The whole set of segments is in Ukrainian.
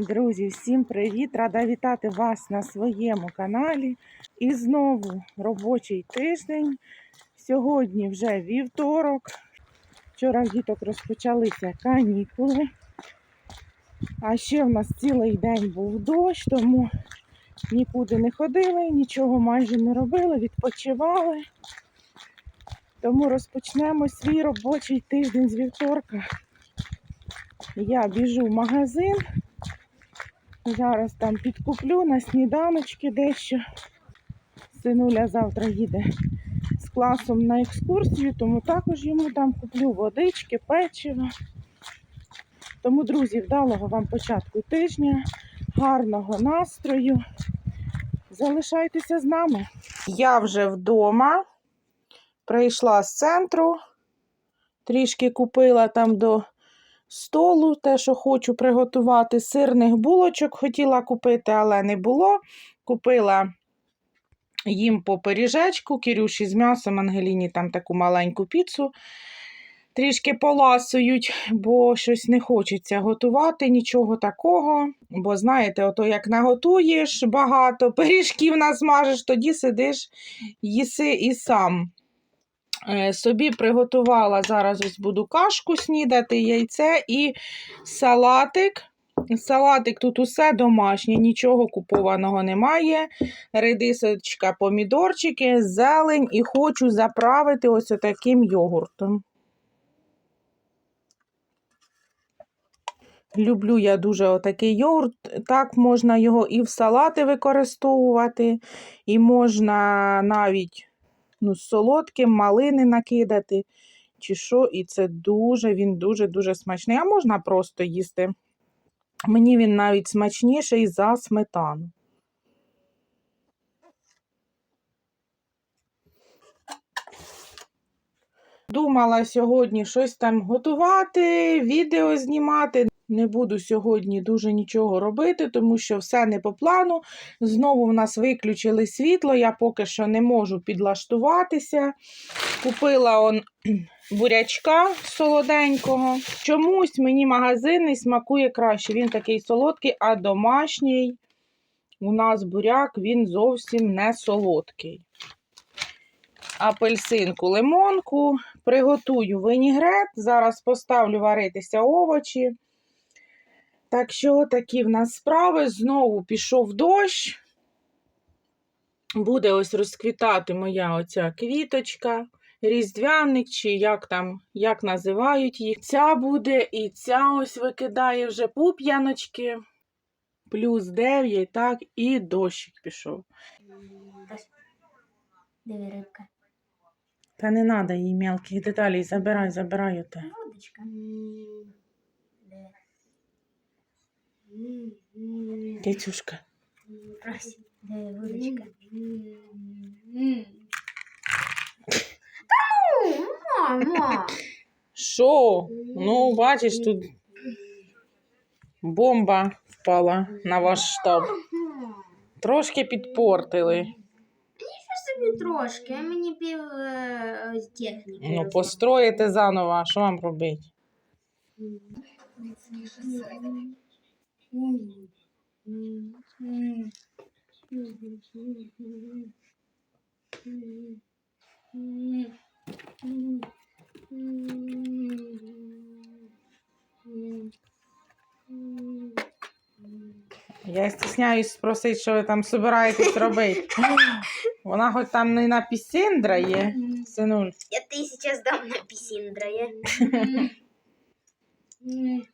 Друзі, всім привіт! Рада вітати вас на своєму каналі. І знову робочий тиждень. Сьогодні вже вівторок. Вчора в діток розпочалися канікули. А ще в нас цілий день був дощ, тому нікуди не ходили, нічого майже не робили, відпочивали. Тому розпочнемо свій робочий тиждень з вівторка. Я біжу в магазин. Зараз там підкуплю на сніданочки дещо. Синуля завтра їде з класом на екскурсію, тому також йому там куплю водички, печиво. Тому, друзі, вдалого вам початку тижня, гарного настрою. Залишайтеся з нами. Я вже вдома. Прийшла з центру, трішки купила там до столу, те, що хочу приготувати. Сирних булочок хотіла купити, але не було. Купила їм по пиріжечку, Кірюші з м'ясом, Ангеліні там таку маленьку піцу. Трішки поласують, бо щось не хочеться готувати, нічого такого. Бо знаєте, ото як наготуєш багато пиріжків насмажеш, тоді сидиш, їси і сам. Е, Собі приготувала зараз ось буду кашку снідати, яйце і салатик. Салатик тут усе домашнє, нічого купованого немає. Редисочка, помідорчики, зелень і хочу заправити ось таким йогуртом. Люблю я дуже отакий йогурт. Так можна його і в салати використовувати, і можна навіть ну, з солодким малини накидати, чи що, і це дуже, він дуже-дуже смачний. А можна просто їсти. Мені він навіть смачніший за сметану. Думала сьогодні щось там готувати, відео знімати. Не буду сьогодні дуже нічого робити, тому що все не по плану. Знову в нас виключили світло, я поки що не можу підлаштуватися. Купила он бурячка солоденького. Чомусь мені магазинний смакує краще. Він такий солодкий, а домашній у нас буряк він зовсім не солодкий. Апельсинку, лимонку, приготую винігрет. Зараз поставлю варитися овочі. Так що такі в нас справи. Знову пішов дощ. Буде ось розквітати моя оця квіточка, різдвяник, чи як там, як називають їх. Ця буде і ця ось викидає вже пуп'яночки. Плюс 9, так, і дощик пішов. Диви рибка. Та не треба їй мелких деталей, забирай, забирай оте. Водочка. Диви. Кицюшка. Ось, диви. Та ну, мама. Що? Ну, бачиш, тут бомба впала на ваш штаб. Трошки підпортили. Собі трошки, а мені пів е, техніки. Ну, построїте заново, а що вам робити? Я стісняюсь спросити, що ви там собираєтесь робити. Вона хоч там не на пісіндра є, синуль. Я ти сейчас дам на пісіндрає.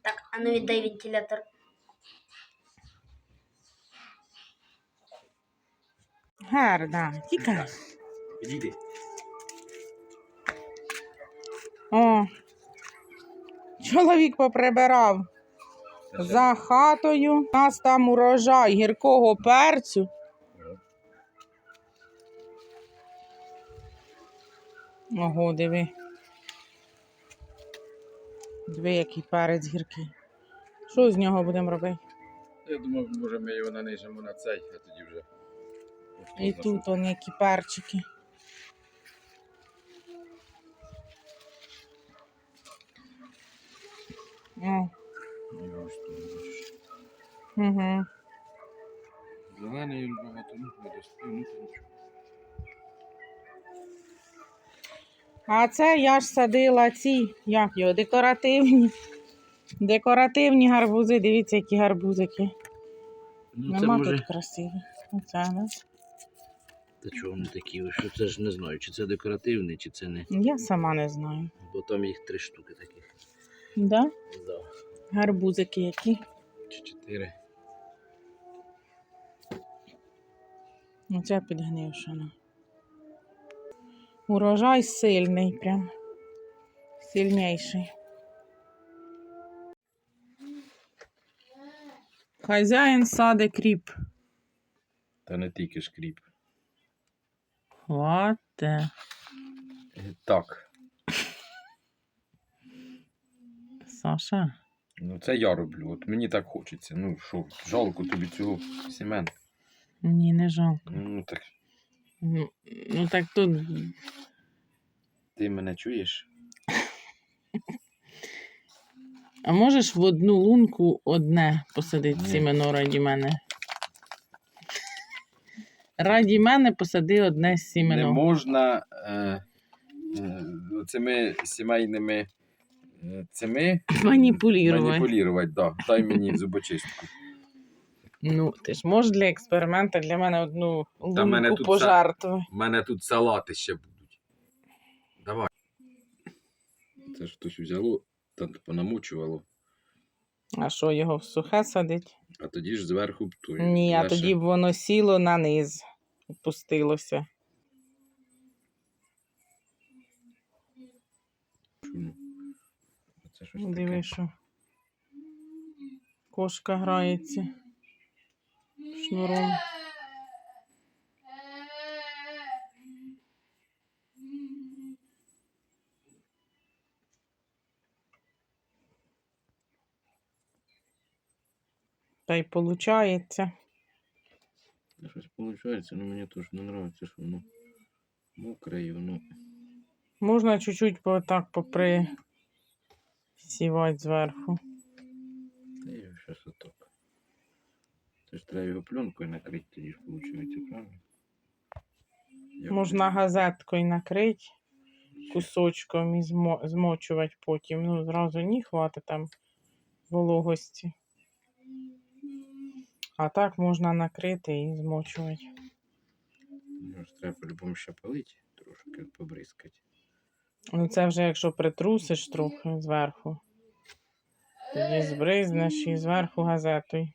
Так, а ну віддай вентилятор. Гарна, тікай. Підійди. О, чоловік поприбирав за хатою. У нас там урожай гіркого перцю. Ого, диви. Диви, який перець гіркий. Що з нього будемо робити? Я думав, може ми його нанижемо на цей, а тоді вже. І тут он які перчики. О. Угу. Зелений він багато, ну, ну, нічого. А це я ж садила ці, як його, декоративні. Декоративні гарбузи. Дивіться, які гарбузики. Ну, Нема може... тут красивих. Оце, да? Та чого вони такі? Що це ж не знаю, чи це декоративний, чи це не. Я сама не знаю. Бо там їх три штуки таких. Да? Да. Гарбузики які. Чи чотири. Оця підгнившена. Урожай сильний прям. Сильніший. Хазяїн саде кріп. Та не тільки шкріп. Хвате. Так. Саша. Ну це я роблю. От мені так хочеться. Ну що, жалко тобі цього сімен. Ні, не жалко. Ну так Ну, ну так тут ти мене чуєш? А можеш в одну лунку одне посадити Ні. сімено раді мене? Раді мене посади одне Не сімено. можна е, е, цими сімейними е, цими Маніпулювати. маніпулювати. Да. Дай мені зубочистку. Ну, ти ж можеш для експеримента для мене одну Та мене лунку тут пожертвуй. У мене тут салати ще будуть. Давай. Це ж хтось взяло та понамучувало, А що його в сухе садить? а тоді ж зверху птує. Ні, а тоді б воно сіло на низ, опустилося. Це щось Диви, що кошка грається шнуром. Та й получається. Щось виходить, але мені теж не подобається, що воно мокре і воно. Можна чуть-чуть по- так попри сівати зверху. Та я щось отак. Це ж треба його пленкою накрити, тоді ж виходить, правильно? Можна газеткою накрити кусочком і змочувати потім. Ну, зразу ні хватить там вологості. А так можна накрити і змочувати. Його ж треба по-любому ще палити, трошки побризкати. Ну, це вже якщо притрусиш трохи зверху. Тоді збризнеш і зверху газетою.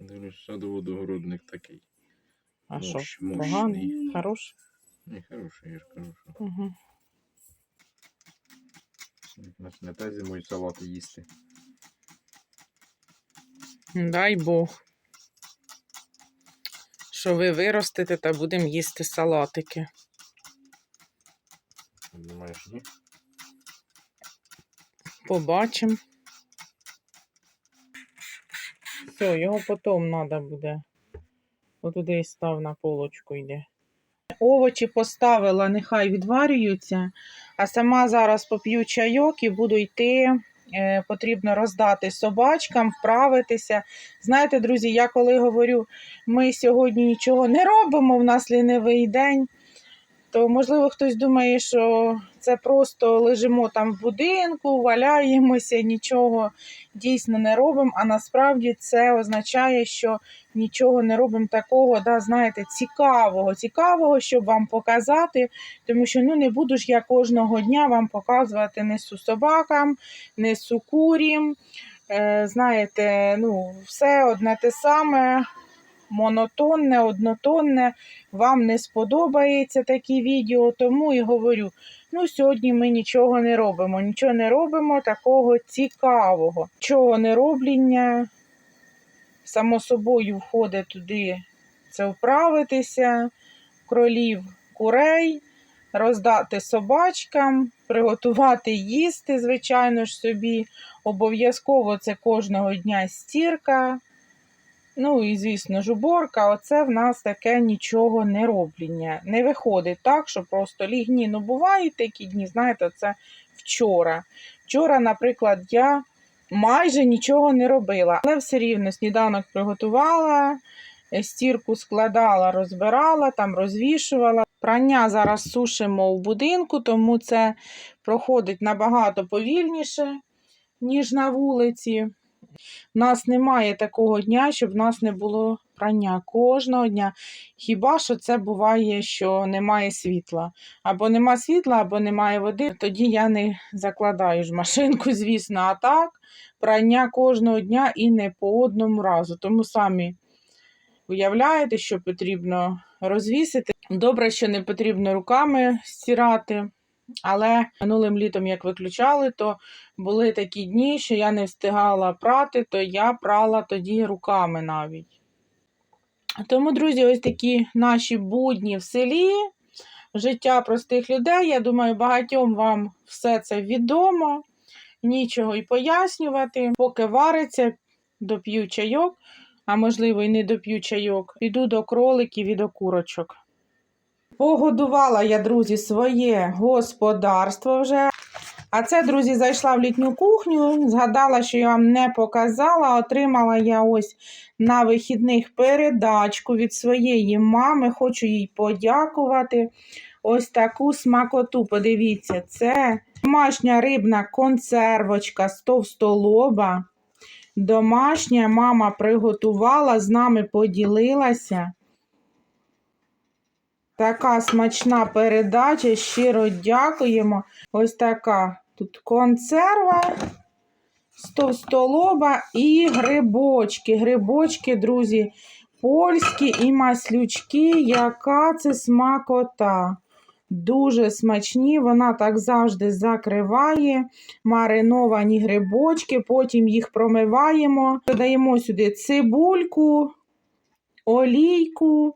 Дивлюсь, садоводогородник такий. А що, поганий? Хороший? Не хороший, я ж кажу, що. Угу. Нас не те зимою салати їсти. Дай Бог. Що ви виростете та будемо їсти салатики. Думаєш, ні? Побачимо. Все, його потім треба буде. Отуди і став на полочку йде. Овочі поставила, нехай відварюються, а сама зараз поп'ю чайок і буду йти. Е, потрібно роздати собачкам, вправитися. Знаєте, друзі, я коли говорю, ми сьогодні нічого не робимо, в нас лінивий день, то можливо хтось думає, що це просто лежимо там в будинку, валяємося, нічого дійсно не робимо. А насправді це означає, що нічого не робимо такого, да, знаєте, цікавого, цікавого, щоб вам показати. Тому що ну не буду ж я кожного дня вам показувати несу собакам, несу курім. Е, знаєте, ну, все одне те саме. Монотонне, однотонне, вам не сподобається такі відео, тому і говорю: ну, сьогодні ми нічого не робимо, нічого не робимо такого цікавого. Чого не робління, само собою входить туди це вправитися, кролів, курей, роздати собачкам, приготувати їсти, звичайно ж собі. Обов'язково це кожного дня стірка. Ну і, звісно ж, уборка, оце в нас таке нічого не робління. Не виходить так, що просто лігні. Ну, бувають такі дні, знаєте, це вчора. Вчора, наприклад, я майже нічого не робила. Але все рівно сніданок приготувала, е, стірку складала, розбирала, там розвішувала. Прання зараз сушимо в будинку, тому це проходить набагато повільніше, ніж на вулиці. У нас немає такого дня, щоб в нас не було прання кожного дня. Хіба що це буває, що немає світла. Або нема світла, або немає води. Тоді я не закладаю ж машинку, звісно. А так, прання кожного дня і не по одному разу. Тому самі уявляєте, що потрібно розвісити. Добре, що не потрібно руками стирати. Але минулим літом, як виключали, то були такі дні, що я не встигала прати, то я прала тоді руками навіть. Тому, друзі, ось такі наші будні в селі, життя простих людей. Я думаю, багатьом вам все це відомо, нічого й пояснювати. Поки вариться, доп'ю чайок, а можливо, і не доп'ю чайок. Піду до кроликів і до курочок. Погодувала я, друзі, своє господарство вже. А це, друзі, зайшла в літню кухню. Згадала, що я вам не показала. Отримала я ось на вихідних передачку від своєї мами. Хочу їй подякувати. Ось таку смакоту. Подивіться, це домашня рибна консервочка з товстолоба. Домашня мама приготувала, з нами поділилася. Така смачна передача. Щиро дякуємо. Ось така тут консерва з товстолоба і грибочки. Грибочки, друзі, польські і маслючки. Яка це смакота. Дуже смачні, вона так завжди закриває. Мариновані грибочки, потім їх промиваємо. Додаємо сюди цибульку, олійку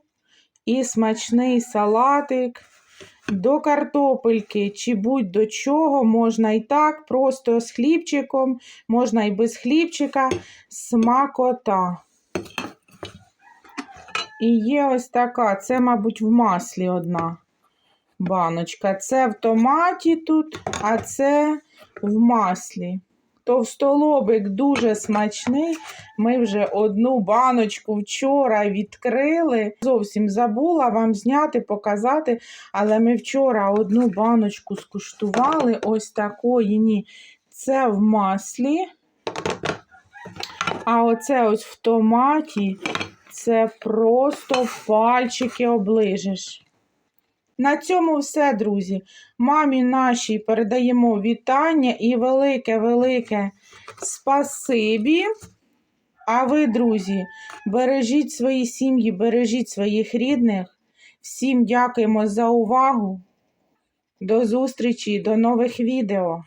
і смачний салатик. До картопельки чи будь-до чого можна і так, просто з хлібчиком, можна і без хлібчика. Смакота. І є ось така, це, мабуть, в маслі одна баночка. Це в томаті тут, а це в маслі. Товстолобик дуже смачний. Ми вже одну баночку вчора відкрили. Зовсім забула вам зняти, показати. Але ми вчора одну баночку скуштували. Ось такої. Ні. Це в маслі. А оце ось в томаті. Це просто пальчики оближеш. На цьому все, друзі. Мамі нашій передаємо вітання і велике-велике спасибі. А ви, друзі, бережіть свої сім'ї, бережіть своїх рідних. Всім дякуємо за увагу. До зустрічі, до нових відео.